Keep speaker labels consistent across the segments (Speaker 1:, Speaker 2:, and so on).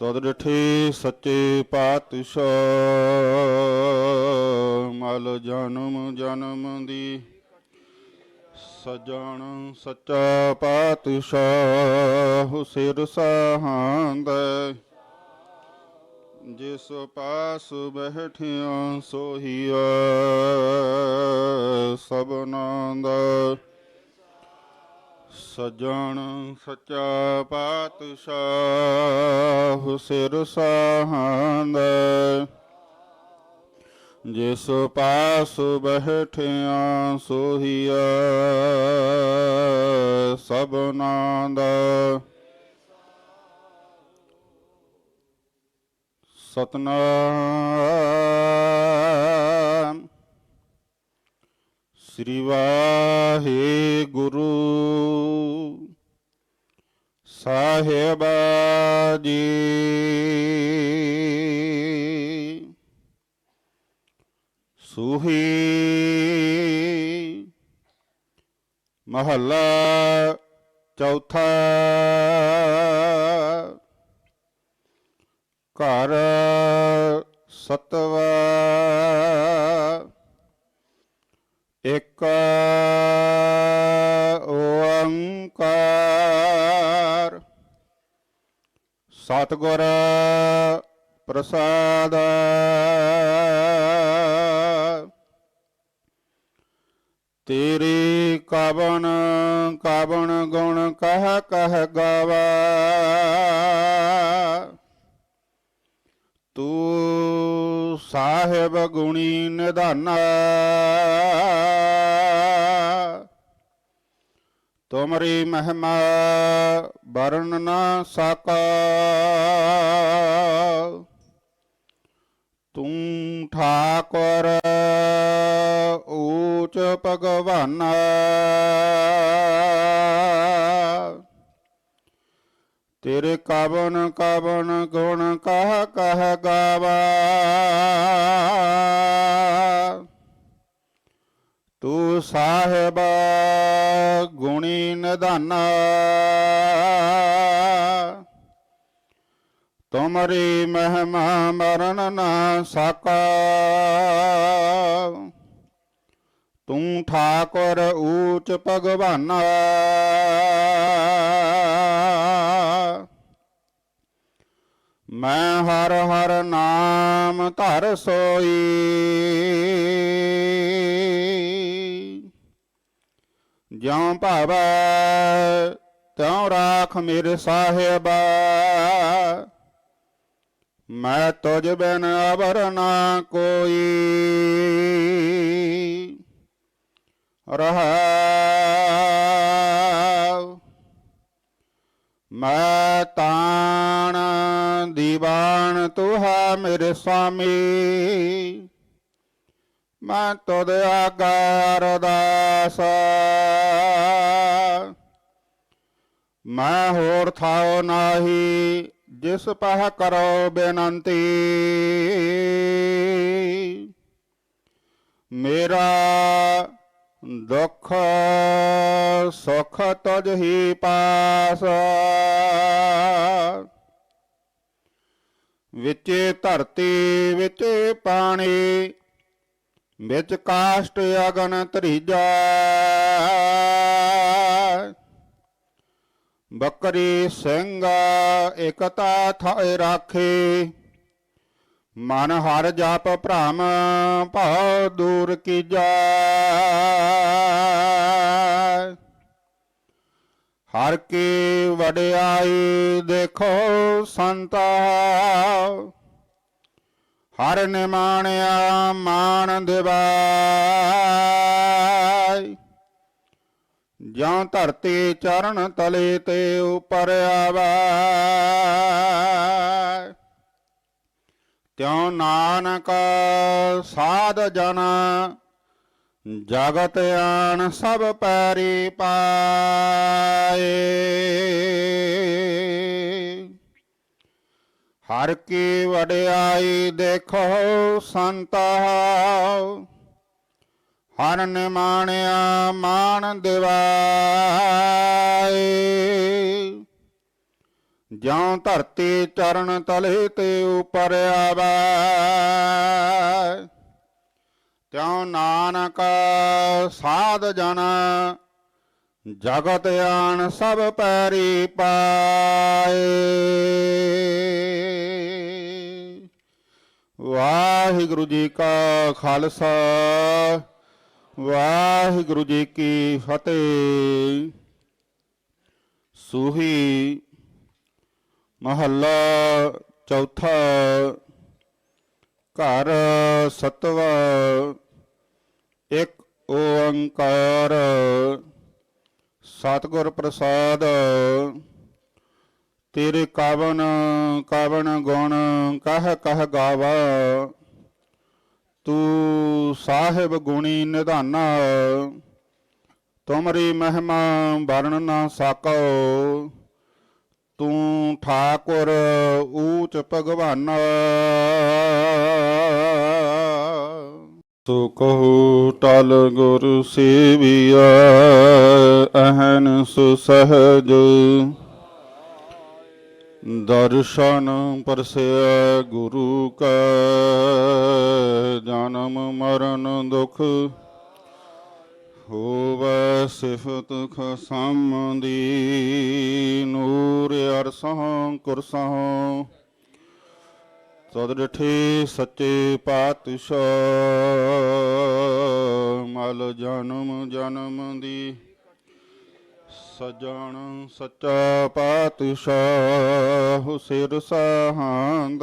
Speaker 1: ਤਦ ਡਠੇ ਸੱਚੇ ਪਾਤਸ਼ਾਹ, ਮਲ ਜਨਮ ਜਨਮ ਦੀ ਸਜਣ ਸੱਚਾ ਪਾਤਸ਼ਾਹ, ਸਿਰ ਸਹਾੰਦ ਜਿਸ ਪਾਸ ਬਹਿਠਿਆ ਸੋਹੀਆ ਸਭਨਾਂ ਦਾ ਸਜਣ ਸੱਚਾ ਪਾਤਸ਼ਾਹ ਸਿਰ ਸਹਾੰਦ। ਜਿਸ ਪਾਸ ਬਹਿਠਿਆ ਸੋਹੀਆ ਸਭਨਾਂ ਦਾ ਸਤਨਾਮ ਸ੍ਰੀ ਵਾਹਿਗੁਰੂ। ਸਾਹਿਬ ਜੀ। ਸੁਹੀ ਮਹੱਲਾ ਚੌਥਾ। ਘਰ ਸਤਵਾ। ਇੱਕ ਓੰਕਾਰ। ਸਤਿਗੁਰ ਪ੍ਰਸਾਦ। ਤੇਰੇ ਕਵਨ ਕਵਨ ਗੁਣ ਕਹ ਕਹ ਗਾਵਾ। ਤੂੰ ਸਾਹਿਬ ਗੁਣੀ ਨਿਧਾਨਾ। ਤੁਮਰੀ ਮਹਿਮਾ ਵਰਨ ਨਾ ਸਕਾ। ਤੂੰ ਠਾਕੁਰ ਊਚ ਭਗਵਾਨਾ। ਤੇਰੇ ਕਵਨ ਕਵਨ ਗੁਣ ਕਹ ਕਹ ਗਾਵਾ। ਤੂੰ ਸਾਹਿਬ ਗੁਣੀ ਨਿਧਾਨਾ। ਤੁਮਰੀ ਮਹਿਮਾ ਮਰਨ ਨਾ ਸਕਾ। ਤੂੰ ਠਾਕੁਰ ਊਚ ਭਗਵਾਨਾ। ਮੈਂ ਹਰ ਹਰ ਨਾਮ ਧਰ ਸੋਈ। ਜਿਉ ਭਾਵੈ ਤਿਉ ਰਾਖ ਮੇਰੇ ਸਾਹਿਬ। ਮੈਂ ਤੁਝ ਬਿਨ ਅਵਰ ਨਾ ਕੋਈ। ਰਹਾ ਮੈਂ ਤਾਣ ਦੀਵਾਨ ਤੁਹਾ ਮੇਰੇ ਸੁਆਮੀ ਮੈਂ ਤੁਧ ਆਗਾਰ ਦਾਸ ਮੈਂ ਹੋਰ ਥਾਉ ਨਾਹੀ ਜਿਸ ਪਹ ਕਰੋ ਬੇਨੰਤੀ ਮੇਰਾ ਦੁੱਖ ਸੁਖ ਤੁਝ ਹੀ ਪਾਸ। ਵਿੱਚੇ ਧਰਤੀ, ਵਿੱਚੇ ਪਾਣੀ, ਵਿੱਚ ਕਾਸ਼ਟ ਅਗਨ ਤਰੀਜਾ ਬੱਕਰੀ ਸਿੰਘ ਇਕਤਾ ਥਾਇ ਰਾਖੇ। ਮਨ ਹਰ ਜਾਪ ਭ੍ਰਮ ਭਉ ਦੂਰ ਕੀਜੈ ਹਰ ਕੀ ਵਡਿਆਈ ਦੇਖੋ ਸੰਤਾ। ਹਰ ਨਿਮਾਣਿਆ ਮਾਨ ਦਿਵਾਈ ਜਾਂ ਧਰਤੀ ਚਰਨ ਤਲੇ ਤੇ ਉਪਰ ਆਵਾ। ਨਾਨਕ ਸਾਧ ਜਨ, ਜਗਤ ਆਣ ਸਭ ਪੈਰੀ ਪਾਏ। ਹਰ ਕੀ ਵਡਿਆਈ ਦੇਖੋ ਸੰਤ, ਹਰ ਨਿਮਾਣਿਆ ਮਾਨ ਦਿਵਾਏ। ਜਿਉ ਧਰਤੀ ਚਰਨ ਤਲੇ ਤੇ ਉਪਰ ਆਵੈ। ਤਿਉ ਨਾਨਕ ਸਾਧ ਜਨ ਜਗਤ ਆਣ ਸਭ ਪੈਰੀ ਪਾਏ। ਵਾਹਿਗੁਰੂ ਜੀ ਕਾ ਖਾਲਸਾ, ਵਾਹਿਗੁਰੂ ਜੀ ਕੀ ਫਤਿਹ। ਸੂਹੀ ਮਹੱਲਾ ਚੌਥਾ ਘਰ ਸਤਵਾ ਇੱਕ ਓੰਕਾਰ ਸਤਿਗੁਰ ਪ੍ਰਸਾਦ ਤੇਰੇ ਕਾਵਨ ਕਾਵਨ ਗੁਣ ਕਹ ਕਹ ਗਾਵਾ। ਤੂੰ ਸਾਹਿਬ ਗੁਣੀ ਨਿਧਾਨਾ, ਤੁਮਰੀ ਮਹਿਮਾ ਵਰਣ ਨਾ ਸਾਕੋ। ਤੂੰ ਠਾਕੁਰ ਊਚ ਭਗਵਾਨ। ਸੋ ਕਹੂ ਟਲ ਗੁਰ ਸੇਵੀਆ ਅਹਨ ਸੁਸਹਜ। ਦਰਸ਼ਨ ਪਰਸਿਆ ਗੁਰੂ ਕਾ, ਜਨਮ ਮਰਨ ਦੁਖ ਹੋਵੈ ਸਿਫਤ ਖਸਮ ਦੀ ਨੂਰ ਅਰਸੋਂ ਕੁਰਸੋਂ ਤਦ ਡਠੇ ਸੱਚੇ ਪਾਤਸ਼ਾਹ, ਮਲ ਜਨਮ ਜਨਮ ਦੀ। ਸਜਣ ਸੱਚਾ ਪਾਤਸ਼ਾਹ ਸਿਰ ਸਹਾੰਦ।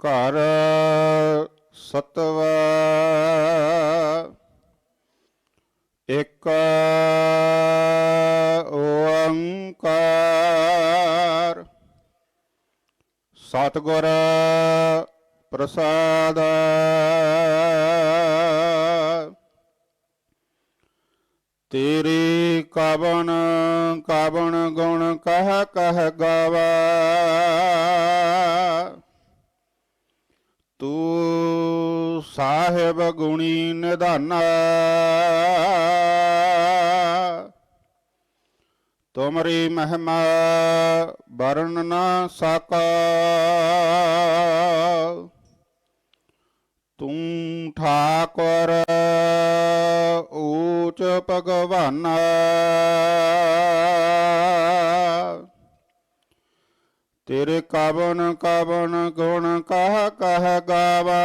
Speaker 1: ਘਰ ਸਤਵਾ ਇੱਕ ਓੰਕਾਰ। ਸਤਿਗੁਰ ਪ੍ਰਸਾਦ। ਤੇਰੇ ਕਵਨ ਕਵਨ ਗੁਣ ਕਹ ਕਹ ਗਾਵਾ। ਤੂੰ ਸਾਹਿਬ ਗੁਣੀ ਨਿਧਾਨਾ। ਤੁਮਰੀ ਮਹਿਮਾ ਵਰਨ ਨਾ ਸਕਾ। ਤੂੰ ਠਾਕੁਰ ਊਚ ਭਗਵਾਨ। ਕਵਨ ਕਵਨ ਗੁਣ ਕਹ ਕਹ ਗਾਵਾ।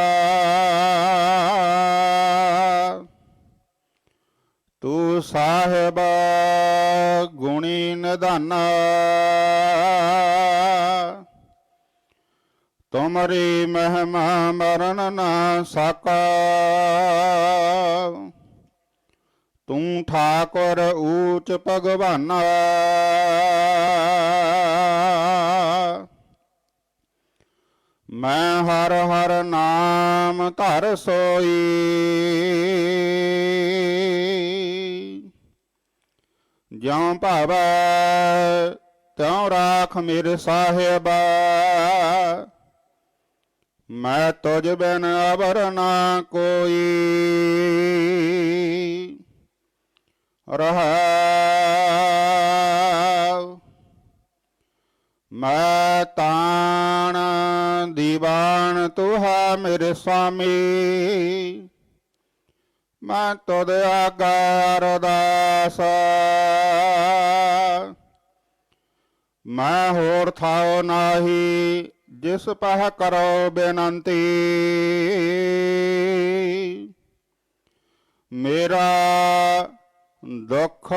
Speaker 1: ਤੂੰ ਸਾਹਿਬ ਗੁਣੀ ਨਿਧਾਨਾ। ਤੁਮਰੀ ਮਹਿਮਾ ਮਰਨ ਨਾ ਸਕਾ। ਤੂੰ ਠਾਕੁਰ ਊਚ ਭਗਵਾਨਾ। ਮੈਂ ਹਰ ਹਰ ਨਾਮ ਧਰ ਸੋਈ। ਜਿਉ ਭਾਵੈ ਤਿਉ ਰਾਖ ਮੇਰੇ ਸਾਹਿਬਾ। ਮੈਂ ਤੁਝ ਬਿਨ ਅਵਰ ਨਾ ਕੋਈ। ਰਹਾਉ ਮੈਂ ਤਾਂ ਦੀਵਾਨ ਤੁਹਾ ਮੇਰੇ ਸੁਆਮੀ ਮੈਂ ਤੁਧ ਆਗਾਰ ਦਾਸ ਮੈਂ ਹੋਰ ਥਾਉ ਨਾਹੀ, ਜਿਸ ਪਹ ਕਰੋ ਬੇਨੰਤੀ। ਮੇਰਾ ਦੁੱਖ,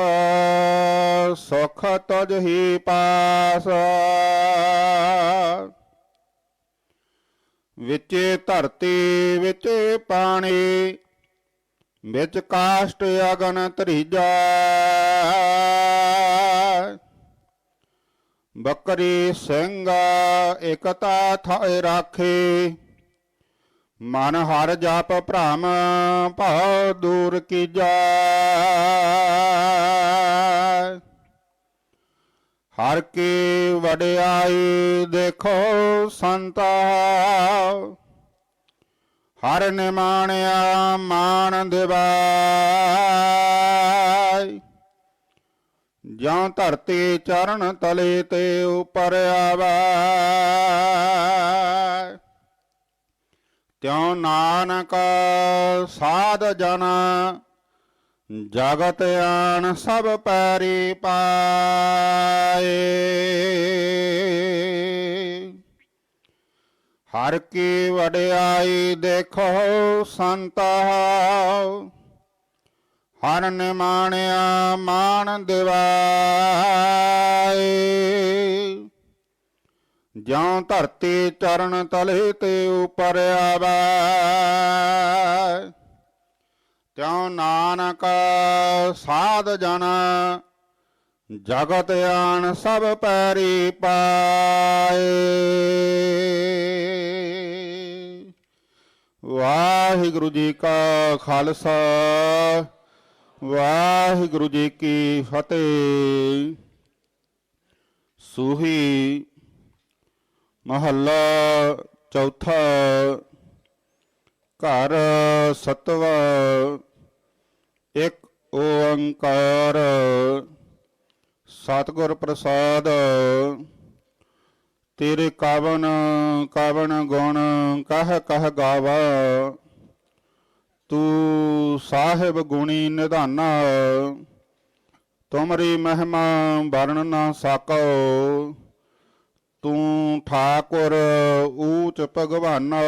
Speaker 1: ਸੁਖ ਤੁਝ ਹੀ ਪਾਸ। ਵਿੱਚੇ ਧਰਤੀ, ਵਿੱਚੇ ਪਾਣੀ, ਵਿੱਚ ਕਾਸ਼ਟ ਅਗਨ ਤਰੀਜਾ ਬੱਕਰੀ ਸਿੰਘ ਇਕਤਾ ਥਾਇ ਰਾਖੇ, ਮਨ ਹਰ ਜਪ ਭ੍ਰਮ ਭਉ ਦੂਰ ਕੀਜੈ। ਹਰ ਕੀ ਵਡਿਆਈ ਦੇਖੋ ਸੰਤਾ। ਹਰ ਨਿਮਾਣਿਆ ਮਾਨ ਦਿਵਾਈ। ਜਾਂ ਧਰਤੀ ਚਰਨ ਤਲੇ ਤੇ ਉਪਰ ਆਵੈ ਤਿਉ ਨਾਨਕ ਸਾਧ ਜਨ ਜਗਤ ਆਣ ਸਭ ਪੈਰੀ ਪਾਏ। ਹਰ ਕੀ ਵਡਿਆਈ ਦੇਖੋ ਸੰਤਾ ਹਰ ਨਿਮਾਣਿਆ ਮਾਨ ਦਿਵਾਏ। ਜਾਂ ਧਰਤੀ ਚਰਨ ਤਲੇ ਤੇ ਉਪਰ ਆਵੈ ਤਿਉ ਨਾਨਕ ਸਾਧ ਜਨ, ਜਗਤ ਆਣ ਸਭ ਪੈਰੀ ਪਾਏ। ਵਾਹਿਗੁਰੂ ਜੀ ਕਾ ਖਾਲਸਾ, ਵਾਹਿਗੁਰੂ ਜੀ ਕੀ ਫਤਿਹ। ਸੂਹੀ ਮਹੱਲਾ ਚੌਥਾ, ਘਰ ਸਤਵਾ। ਇੱਕ ਓੰਕਾਰ ਸਤਿਗੁਰ ਪ੍ਰਸਾਦ, ਤੇਰੇ ਕਾਵਨ ਕਾਵਨ ਗੁਣ ਕਹ ਕਹ ਗਾਵਾ। ਤੂੰ ਸਾਹਿਬ ਗੁਣੀ ਨਿਧਾਨਾ, ਤੁਮਰੀ ਮਹਿਮਾ ਵਰਣ ਨਾ ਸਕੋ। ਤੂੰ ਠਾਕੁਰ ਊਚ ਭਗਵਾਨਾ।